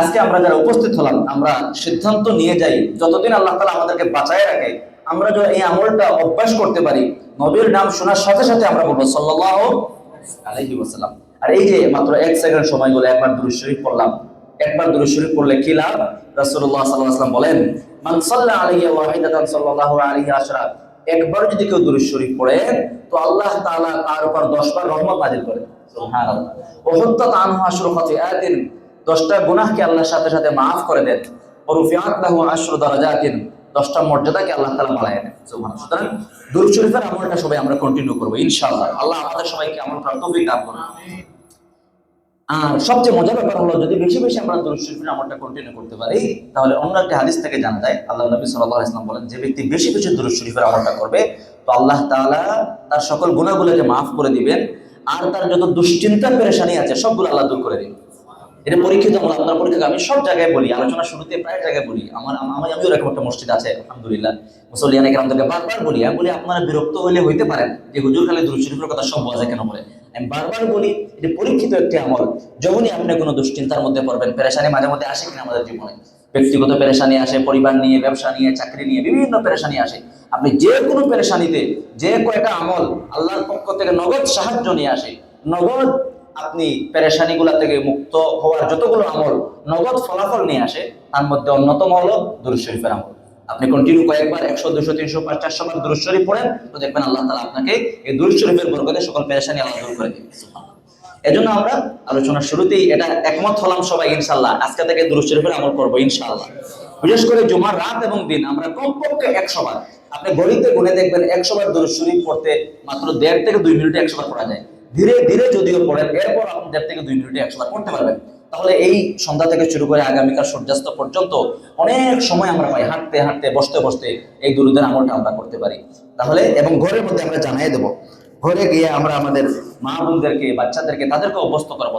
আজকে আমরা যারা উপস্থিত হলাম, আমরা সিদ্ধান্ত নিয়ে যাই, যতদিন আল্লাহ তালা আমাদেরকে বাঁচায় রাখে, আমরা যদি এই আমলটা অভ্যাস করতে পারি, নবীর নাম শোনার সাথে সাথে আমরা বলব সাল্লাহ আলহি ওয়াসাল্লাম। আর এই যে মাত্র এক সেকেন্ড সময় বলে একবার দুরুদ শরীফ পড়লাম। একবার দুরুদ শরীফ পড়লে কি লাভ? আলাইহি ওয়াসাল্লাম বলেন, মান সাল্লা আলাইহি ওয়াহিদাতান সাল্লাল্লাহু আলাইহি আশরা একবার যদি কেউ দুরুদ শরীফ পড়ে, তো আল্লাহ তাআলা তার উপর 10 বার রহমত নাযিল করেন সুবহানাল্লাহ। ওয়া হুত্তাত আনহু আশরু খাতিআতিন দশটা গুনাহকে আল্লাহর সাথে সাথে মাফ করে দেন। সবচেয়ে বেশি বেশি আমরা কন্টিনিউ করতে পারি, তাহলে অন্য একটা হাদিস থেকে জানা যায়। আল্লাহ নবী সাল্লাল্লাহু বলেন, যে ব্যক্তি বেশি বেশি দুরূদ শরীফের আমলটা করবে, তো আল্লাহ তাআলা তার সকল গুনাহগুলোকে মাফ করে দিবেন। আর তার যত দুশ্চিন্তা, পেরেশানি আছে, সবগুলো আল্লাহ দূর করে দিবেন। এটা পরীক্ষিত আমল আপনার পরীক্ষা, আমি সব জায়গায় বলি, আলোচনা শুরুতে প্রায় জায়গায় বলি। আমার আমার আমিও এরকম একটা মসজিদ আছে, আলহামদুলিল্লাহ। মুসলিয়ান একরামদেরকে বারবার বলি, আমি বলি আপনারা বিরক্ত হইলে হইতে পারেন যে হুজুর খালি দুরূদ শরীফের কথা সব বোঝা কেন বলে? আমি বারবার বলি, এটা পরীক্ষিত একটি আমল। যখনই আপনি কোনো দুশ্চিন্তার মধ্যে পড়বেন, পেরেশানি মাঝে মধ্যে আসে কিনা আমাদের জীবনে? ব্যক্তিগত পেরেশানি আসে, পরিবার নিয়ে, ব্যবসা নিয়ে, চাকরি নিয়ে, বিভিন্ন পেরেশানি আসে। আপনি যে কোনো পেরেশানিতে, যে কয়টা আমল আল্লাহর পক্ষ থেকে নগদ সাহায্য নিয়ে আসে, নগদ আপনি পেরেশানিগুলা থেকে মুক্ত হওয়ার যতগুলো আমল নগদ ফলাফল নিয়ে আসে, তার মধ্যে অন্যতম হলো দুরুদ শরীফের আমল। আপনি কন্টিনিউ কয়েকবার, একশো দুশো তিনশো, পাঁচ, চারশো বার দুরুদ শরীফ পড়েন, তো দেখবেন আল্লাহ তালা আপনাকে এই দুরুদ শরীফের বরকতে সকল পেরেশানি আল্লাহ দূর করে দিবে এজন্য আমরা আলোচনার শুরুতেই এটা একমত হলাম সবাই ইনশাল্লাহ আজকে থেকে দুরুদ শরীফের আমল করব, ইনশাআল্লাহ। বিশেষ করে জুমার রাত এবং দিন, আমরা কমপক্ষে একশো বার, আপনি গণিতে গুনে দেখবেন একশো বার দুরুদ শরীফ পড়তে মাত্র দেড় থেকে দুই মিনিটে একশো বার পড়া যায়। ধীরে ধীরে যদিও পড়েন, এরপর আপনি দেড় থেকে দুই মিনিটে একশো বার পড়তে পারবেন। তাহলে এই সন্ধ্যা থেকে শুরু করে আগামীকাল সূর্যাস্ত পর্যন্ত অনেক সময় আমরা হয় হাঁটতে হাঁটতে, বসতে বসতে এই দুরুদের আমলটা আমরা করতে পারি। তাহলে, এবং ঘরের মধ্যে আমরা জানাই দেবো। ঘরে গিয়ে আমরা আমাদের মা বোনদেরকে বাচ্চাদেরকে, তাদেরকে অভ্যস্ত করব।